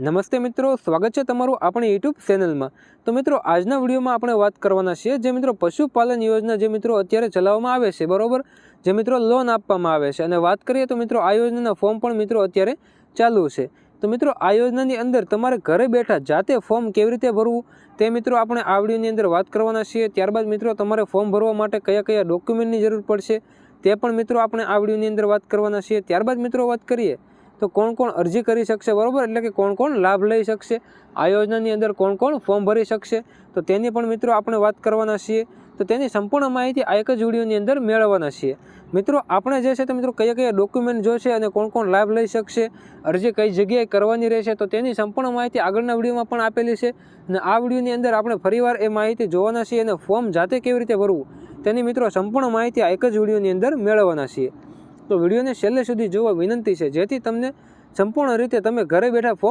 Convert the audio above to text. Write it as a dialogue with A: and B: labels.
A: નમસ્તે મિત્રો, સ્વાગત છે તમારું આપણી યુટ્યુબ ચેનલમાં. તો મિત્રો, આજના વિડીયોમાં આપણે વાત કરવાના છીએ જે મિત્રો પશુપાલન યોજના જે મિત્રો અત્યારે ચલાવવામાં આવે છે, બરાબર? જે મિત્રો લોન આપવામાં આવે છે. અને વાત કરીએ તો મિત્રો, આ યોજનાના ફોર્મ પણ મિત્રો અત્યારે ચાલુ છે. તો મિત્રો, આ યોજનાની અંદર તમારે ઘરે બેઠા જાતે ફોર્મ કેવી રીતે ભરવું, તે મિત્રો આપણે આ વિડીયોની અંદર વાત કરવાના છીએ. ત્યારબાદ મિત્રો, તમારે ફોર્મ ભરવા માટે કયા કયા ડોક્યુમેન્ટની જરૂર પડશે, તે પણ મિત્રો આપણે આ વિડીયોની અંદર વાત કરવાના છીએ. ત્યારબાદ મિત્રો, વાત કરીએ તો કોણ કોણ અરજી કરી શકશે, બરોબર? એટલે કે કોણ કોણ લાભ લઈ શકશે? આ યોજનાની અંદર કોણ કોણ ફોર્મ ભરી શકશે? તો તેની પણ મિત્રો આપણે વાત કરવાના છીએ. તો તેની સંપૂર્ણ માહિતી આ એક જ વિડીયોની અંદર મેળવવાના છીએ. મિત્રો, આપણે જે છે તે મિત્રો કયા કયા ડોક્યુમેન્ટ જોશે અને કોણ કોણ લાભ લઈ શકશે, અરજી કઈ જગ્યાએ કરવાની રહેશે, તો તેની સંપૂર્ણ માહિતી આગળના વિડીયોમાં પણ આપેલી છે. અને આ વિડીયોની અંદર આપણે ફરીવાર એ માહિતી જોવાના છીએ અને ફોર્મ જાતે કેવી રીતે ભરવું, તેની મિત્રો સંપૂર્ણ માહિતી આ એક જ વિડીયોની અંદર મેળવવાના છીએ. તો વિડીયોને છેલ્લે સુધી જોવા વિનંતી છે. જેથી તમને સંપૂર્ણ રીતે તમે ઘરે બેઠા ફોર્મ